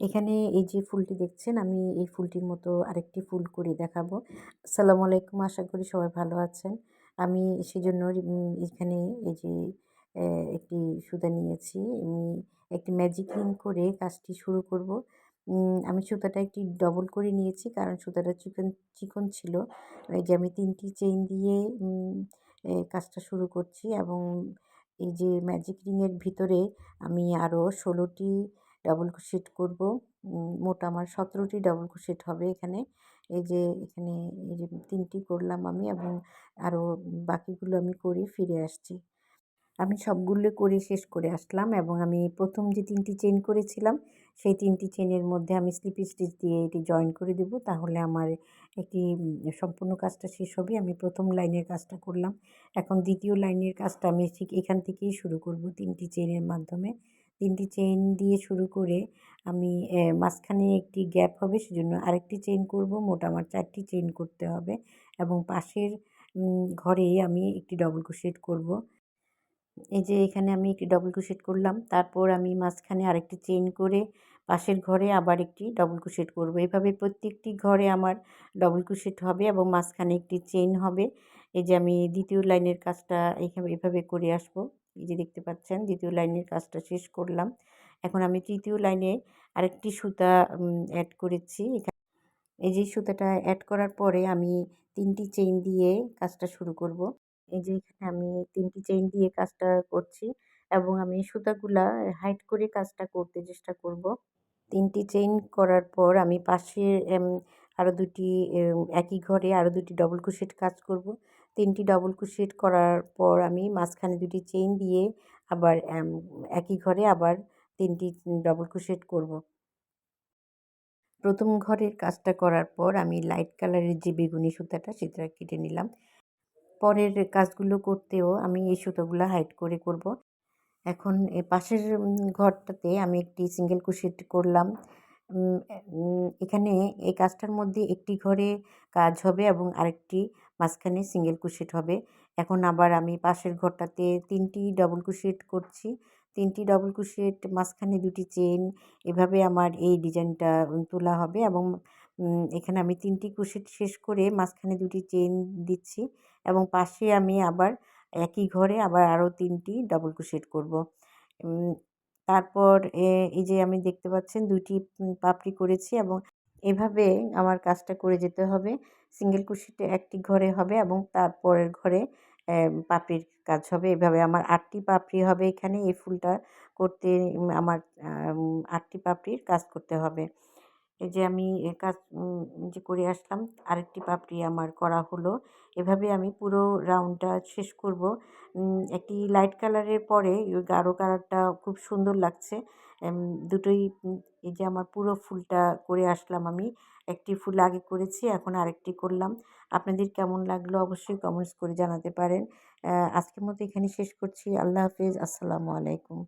এখানে এই যে ফুলটি দেখছেন, আমি এই ফুলটির মতো আরেকটি ফুল করে দেখাবো। আসসালামু আলাইকুম, আশা করি সবাই ভালো আছেন। আমি সেজন্য এখানে এই যে একটি সুতা নিয়েছি। আমি একটি ম্যাজিক রিং করে কাজটি শুরু করব। আমি সুতাটা একটি ডবল করে নিয়েছি, কারণ সুতাটা চিকন চিকন ছিল। এই যে আমি তিনটি চেইন দিয়ে কাজটা শুরু করছি এবং এই যে ম্যাজিক রিংয়ের ভিতরে আমি আরও ষোলোটি ডাবল ক্রোশেট করব। মোট আমার সতেরোটি ডাবল ক্রোশেট হবে এখানে। এই যে এখানে এই যে তিনটি করলাম আমি এবং আরও বাকিগুলো আমি করে ফিরে আসছি। আমি সবগুলো করে শেষ করে আসলাম এবং আমি প্রথম যে তিনটি চেন করেছিলাম, সেই তিনটি চেনের মধ্যে আমি স্লিপি স্টিচ দিয়ে এটি জয়েন করে দেব। তাহলে আমার একটি সম্পূর্ণ কাজটা শেষ হবে। আমি প্রথম লাইনের কাজটা করলাম। এখন দ্বিতীয় লাইনের কাজটা আমি ঠিক এখান থেকেই শুরু করব তিনটি চেনের মাধ্যমে। তিনটি চেইন দিয়ে শুরু করে আমি মাঝখানে একটি গ্যাপ হবে, সেজন্য আরেকটি চেইন করব। মোট আমার চারটি চেইন করতে হবে এবং পাশের ঘরে আমি একটি ডবল ক্রোশেট করব। এই যে এখানে আমি একটি ডবল ক্রোশেট করলাম, তারপর আমি মাঝখানে আরেকটি চেইন করে পাশের ঘরে আবার একটি ডবল ক্রোশেট করব। এভাবে প্রত্যেকটি ঘরে আমার ডবল ক্রোশেট হবে এবং মাঝখানে একটি চেইন হবে। এই যে আমি দ্বিতীয় লাইনের কাজটা এইভাবে, এভাবে করে আসব। এই যে দেখতে পাচ্ছেন, দ্বিতীয় লাইনের কাজটা শেষ করলাম। এখন আমি তৃতীয় লাইনে আরেকটি সুতা অ্যাড করেছি। এই যে সুতাটা অ্যাড করার পরে আমি তিনটি চেইন দিয়ে কাজটা শুরু করব। এই যে এখানে আমি তিনটি চেইন দিয়ে কাজটা করছি এবং আমি সুতাগুলা হাইট করে কাজটা করতে চেষ্টা করব। তিনটি চেইন করার পর আমি পাশে আরও দুটি একই ঘরে আরও দুটি ডবল ক্রোশেট কাজ করব। তিনটি ডবল ক্রোশেট করার পর আমি মাঝখানে দুটি চেইন দিয়ে আবার একই ঘরে আবার তিনটি ডবল ক্রোশেট করব। প্রথম ঘরের কাজটা করার পর আমি লাইট কালারের যে বেগুনি সুতাটা সেটা কেটে নিলাম। পরের কাজগুলো করতেও আমি এই সুতোগুলো হাইট করে করব। এখন পাশের ঘরটাতে আমি একটি সিঙ্গেল ক্রোশেট করলাম। এখানে এই কাজটার মধ্যে একটি ঘরে কাজ হবে এবং আরেকটি মাঝখানে সিঙ্গেল ক্রোশেট হবে। এখন আবার আমি পাশের ঘরটাতে তিনটি ডবল ক্রোশেট করছি। তিনটি ডবল ক্রোশেট মাঝখানে দুটি চেন এভাবে আমার এই ডিজাইনটা তোলা হবে এবং এখানে আমি তিনটি ক্রোশেট শেষ করে মাঝখানে দুটি চেন দিচ্ছি এবং পাশে আমি আবার একই ঘরে আবার আরও তিনটি ডবল ক্রোশেট করব। তারপর এই যে আমি দেখতে পাচ্ছেন দুটি পাপড়ি করেছি এবং এভাবে আমার কাজটা করে যেতে হবে। সিঙ্গেল কুশিতে একটি ঘরে হবে এবং তারপরের ঘরে পাপড়ির কাজ হবে। এভাবে আমার আটটি পাপড়ি হবে এখানে। এই ফুলটা করতে আমার আটটি পাপড়ির কাজ করতে হবে। এই যে আমি কাজ যে করে আসলাম, আরেকটি পাপড়ি আমার করা হলো। এভাবে আমি পুরো রাউন্ডটা শেষ করব। একটি লাইট কালারের পরে, গাঢ় কালারটা খুব সুন্দর লাগছে। দুটোই এই যে আমার পুরো ফুলটা করে আসলাম আমি। একটি ফুল আগে করেছি, এখন আরেকটি করলাম। আপনাদের কেমন লাগল অবশ্যই কমেন্টস করে জানাতে পারেন। আজকের মতো এখানে শেষ করছি। আল্লাহ হাফিজ। আসসালামু আলাইকুম।